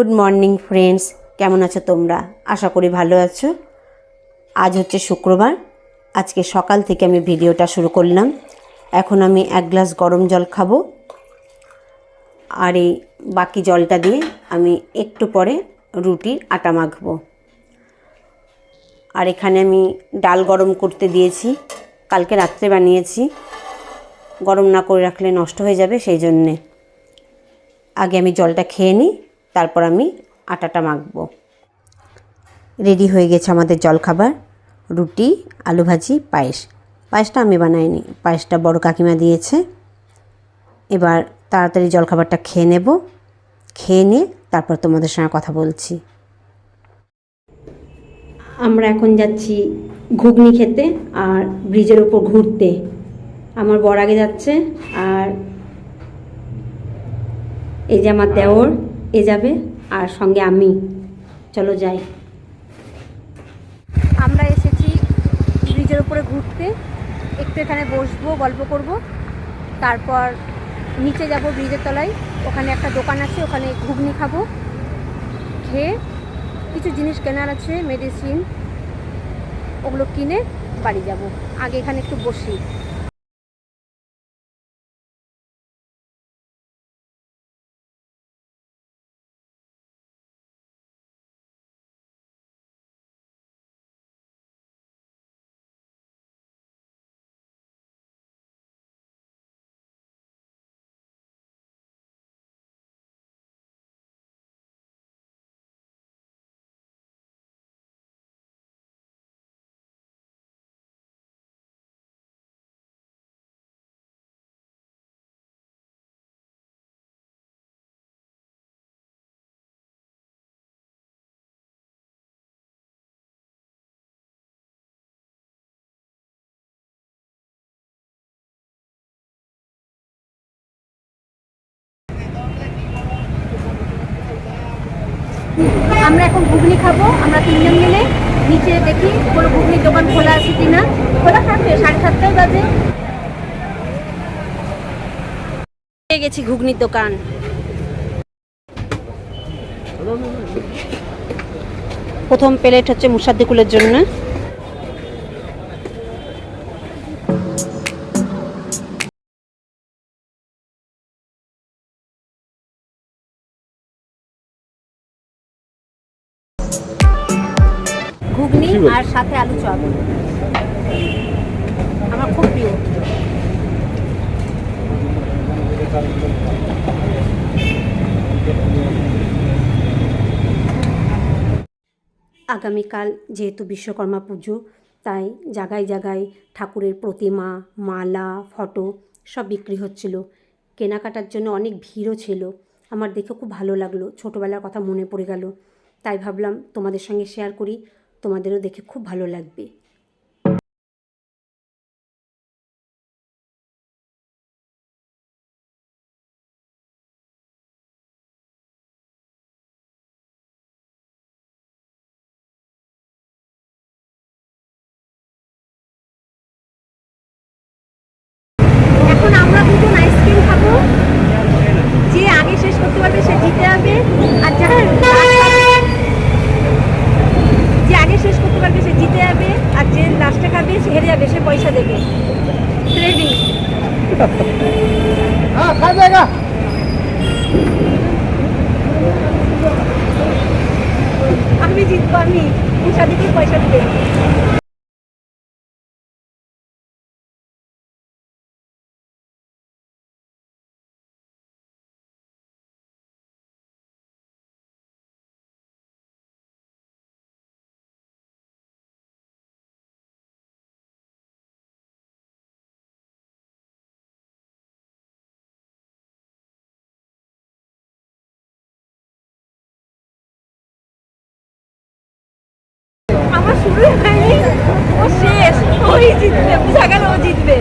Good morning friends কেমন আছো তোমরা? আশা করি ভালো আছো। আজ হচ্ছে শুক্রবার। আজকে সকাল থেকে আমি ভিডিওটা শুরু করলাম। এখন আমি এক গ্লাস গরম জল খাব। আর এই বাকি জলটা দিয়ে আমি একটু পরে রুটির আটা মাখবো। আর এখানে আমি ডাল গরম করতে দিয়েছি। কালকে রাত্রে বানিয়েছি। গরম না করে রাখলে নষ্ট হয়ে যাবে সেই জন্যে। আগে আমি জলটা খেয়ে নিই। তারপর আমি আটাটা মাখবো। রেডি হয়ে গেছে আমাদের জলখাবার, রুটি, আলু ভাজি, পায়েস। পায়েসটা আমি বানাইনি, পায়েসটা বড় কাকিমা দিয়েছে। এবার তাড়াতাড়ি জলখাবারটা খেয়ে নেব। খেয়ে নিয়ে তারপর তোমাদের সঙ্গে কথা বলছি। আমরা এখন যাচ্ছি ঘুগনি খেতে আর ব্রিজের ওপর ঘুরতে। আমার বর আগে যাচ্ছে আর এই যে আমার দেওর যাবে আর সঙ্গে আমি। চলো যাই। আমরা এসেছি ব্রিজের উপরে ঘুরতে। একটু এখানে বসবো, গল্প করব। তারপর নিচে যাব ব্রিজের তলায়। ওখানে একটা দোকান আছে, ওখানে ঘুগনি খাব। খেয়ে কিছু জিনিস কেনার আছে মেডিসিন ওগুলো কিনে বাড়ি যাব। আগে এখানে একটু বসি। আমরা এখন ঘুগনি খাব, আমরা তিনজন মিলে। নিচে দেখি কোনো ঘুগনির দোকান খোলা আছে কিনা। খোলা থাকবে, সাড়ে সাতটায় বাজে। গেছি ঘুগনির দোকান। প্রথম প্লেট হচ্ছে মুসাদ্দিকুলের জন্য। আগামীকাল যেহেতু বিশ্বকর্মা পুজো, তাই জায়গায় জায়গায় ঠাকুরের প্রতিমা, মালা, ফটো সব বিক্রি হচ্ছিল। কেনাকাটার জন্য অনেক ভিড়ও ছিল। আমার দেখে খুব ভালো লাগল। ছোটোবেলার কথা মনে পড়ে গেল। তাই ভাবলাম তোমাদের সঙ্গে শেয়ার করি। তোমাদেরও দেখে খুব ভালো লাগবে। আমি জিতবো আমি দিদি পয়সা দিবে ও শেষ। ওই জিতবে বুঝা গেল ও জিতবে।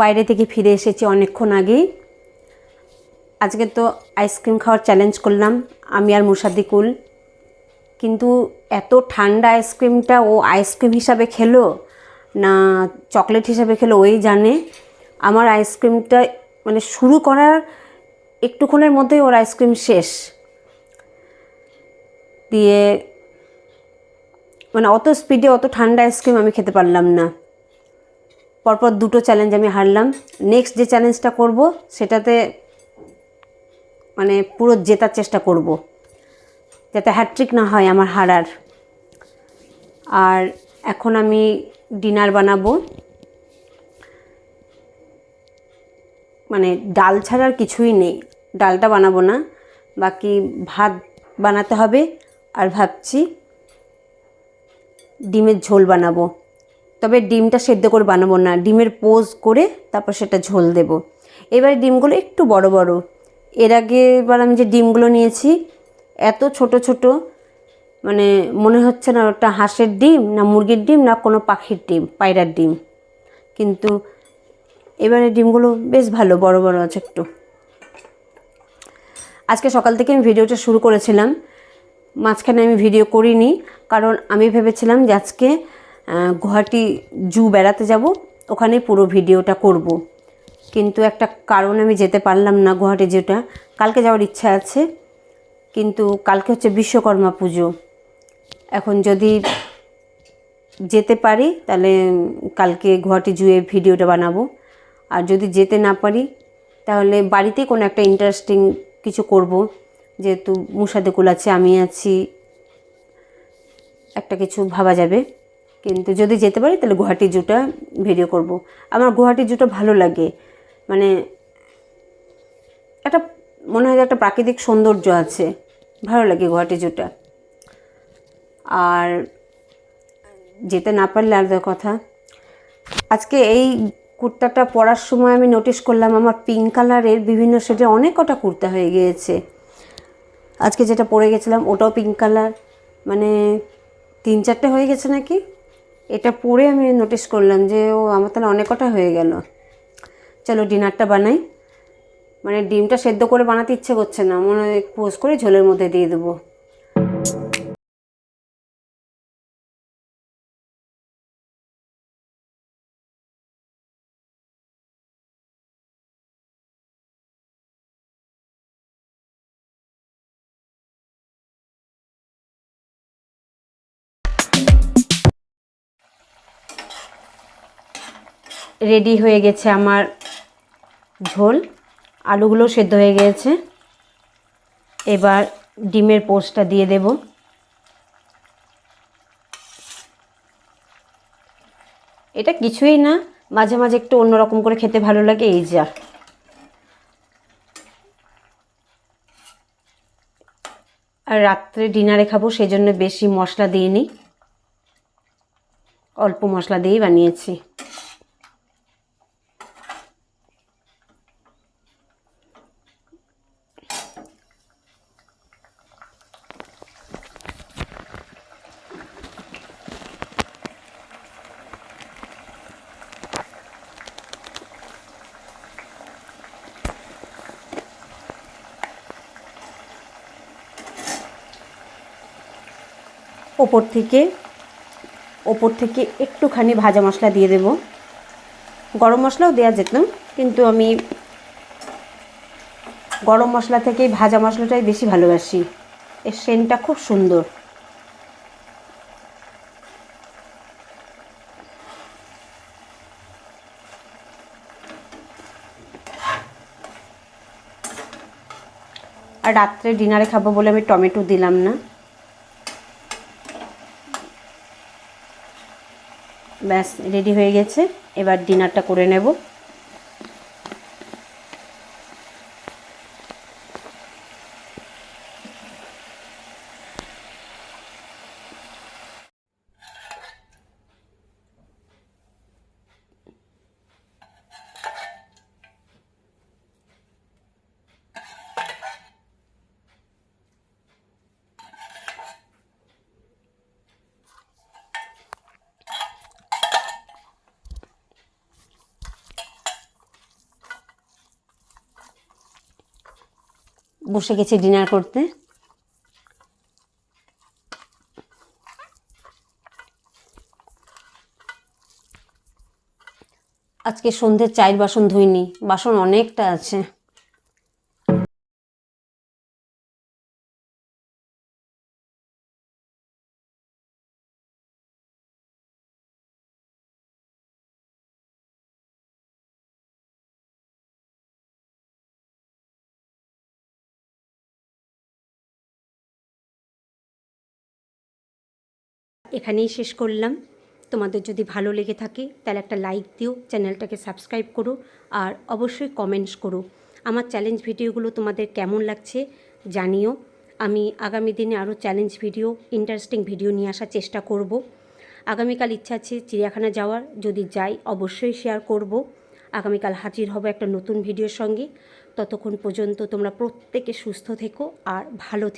বাইরে থেকে ফিরে এসেছি অনেকক্ষণ আগেই। আজকে তো আইসক্রিম খাওয়ার চ্যালেঞ্জ করলাম, আমি আর মুসাদিকুল কিন্তু এত ঠান্ডা আইসক্রিমটা ও আইসক্রিম হিসাবে খেলো, না চকলেট হিসাবে খেলো, ওই জানে। আমার আইসক্রিমটা মানে শুরু করার একটুক্ষণের মধ্যেই ওর আইসক্রিম শেষ। দিয়ে মানে অত স্পিডে অত ঠান্ডা আইসক্রিম আমি খেতে পারলাম না। পরপর দুটো চ্যালেঞ্জ আমি হারলাম। নেক্সট যে চ্যালেঞ্জটা করব, সেটাতে মানে পুরো জেতার চেষ্টা করব। যাতে হ্যাট্রিক না হয় আমার হারার। আর এখন আমি ডিনার বানাবো। মানে ডাল ছাড়ার কিছুই নেই। ডালটা বানাবো না। বাকি ভাত বানাতে হবে। আর ভাবছি ডিমের ঝোল বানাবো। তবে ডিমটা সেদ্ধ করে বানাবো না। ডিমের পোজ করে তারপর সেটা ঝোল দেব। এবারে ডিমগুলো একটু বড় বড়। এর আগে এবার আমি যে ডিমগুলো নিয়েছি, এত ছোট ছোট মানে মনে হচ্ছে না ওটা হাঁসের ডিম, না মুরগির ডিম, না কোনো পাখির ডিম, পায়রার ডিম। কিন্তু এবারে ডিমগুলো বেশ ভালো, বড় বড় আছে একটু। আজকে সকাল থেকে আমি ভিডিওটা শুরু করেছিলাম। মাঝখানে আমি ভিডিও করিনি, কারণ আমি ভেবেছিলাম যে আজকে গুয়াহাটি জু বেড়াতে যাব ওখানে পুরো ভিডিওটা করব। কিন্তু একটা কারণ আমি যেতে পারলাম না গুয়াহাটি জুটা। কালকে যাওয়ার ইচ্ছা আছে, কিন্তু কালকে হচ্ছে বিশ্বকর্মা পুজো। এখন যদি যেতে পারি, তাহলে কালকে গুয়াহাটি জুয়ে ভিডিওটা বানাবো। আর যদি যেতে না পারি, তাহলে বাড়িতে কোনো একটা ইন্টারেস্টিং কিছু করব। যেহেতু মুসাদেকুল আছে, আমি আছি, একটা কিছু ভাবা যাবে। কিন্তু। যদি যেতে পারি, তাহলে গুয়াহাটি জুটা ভিডিও করব। আমার গুয়াহাটি জুটা ভালো লাগে। মানে একটা, মনে হয় একটা প্রাকৃতিক সৌন্দর্য আছে। ভালো লাগে গুয়াহাটি জুটা। আর যেতে না পারলে আলাদা কথা। আজকে এই কুর্তাটা পরার সময় আমি নোটিশ করলাম, আমার পিঙ্ক কালারের বিভিন্ন শেডে অনেক কটা কুর্তা হয়ে গিয়েছে। আজকে যেটা পরে গেছিলাম, ওটাও পিঙ্ক কালার মানে তিন চারটে হয়ে গেছে নাকি? এটা পরে আমি নোটিস করলাম যে ও আমার তাহলে অনেক কটা হয়ে গেল। চলো ডিনারটা বানাই। মানে ডিমটা সেদ্ধ করে বানাতে ইচ্ছে করছে না। মনে হয় পোস্ট করে ঝোলের মধ্যে দিয়ে দেবো। রেডি হয়ে গেছে আমার ঝোল। আলুগুলো সেদ্ধ হয়ে গিয়েছে এবার ডিমের পোস্টটা দিয়ে দেব। এটা কিছুই না, মাঝে মাঝে একটু অন্যরকম করে খেতে ভালো লাগে, এই যা আর। রাত্রে ডিনারে খাব সেই জন্য বেশি মশলা দিইনি। অল্প মশলা দিয়েই বানিয়েছি। ওপর থেকে ওপর থেকে একটুখানি ভাজা মশলা দিয়ে দেব। গরম মশলাও দেওয়া যেত, কিন্তু আমি গরম মশলা থেকেই ভাজা মশলাটাই বেশি ভালোবাসি। এর সেন্টটা খুব সুন্দর। আর রাত্রে ডিনারে খাব বলে আমি টমেটো দিলাম না। ব্যাস রেডি হয়ে গেছে। এবার ডিনারটা করে নেব। বসে গেছি ডিনার করতে। আজকে সন্ধ্যে চায়ের বাসন ধুইনি বাসন অনেকটা আছে। এখানেই শেষ করলাম। তোমাদের যদি ভালো লেগে থাকে, তাহলে একটা লাইক দিও, চ্যানেলটাকে সাবস্ক্রাইব করো, আর অবশ্যই কমেন্টস করো। আমার চ্যালেঞ্জ ভিডিওগুলো তোমাদের কেমন লাগছে জানিও। আমি আগামী দিনে আরও চ্যালেঞ্জ ভিডিও ইন্টারেস্টিং ভিডিও নিয়ে আসার চেষ্টা করব। আগামীকাল ইচ্ছা আছে চিড়িয়াখানা যাওয়ার, যদি যাই অবশ্যই শেয়ার করব। আগামীকাল হাজির হব একটা নতুন ভিডিওর সঙ্গে। ততক্ষণ পর্যন্ত তোমরা প্রত্যেকে সুস্থ থেকো আর ভালো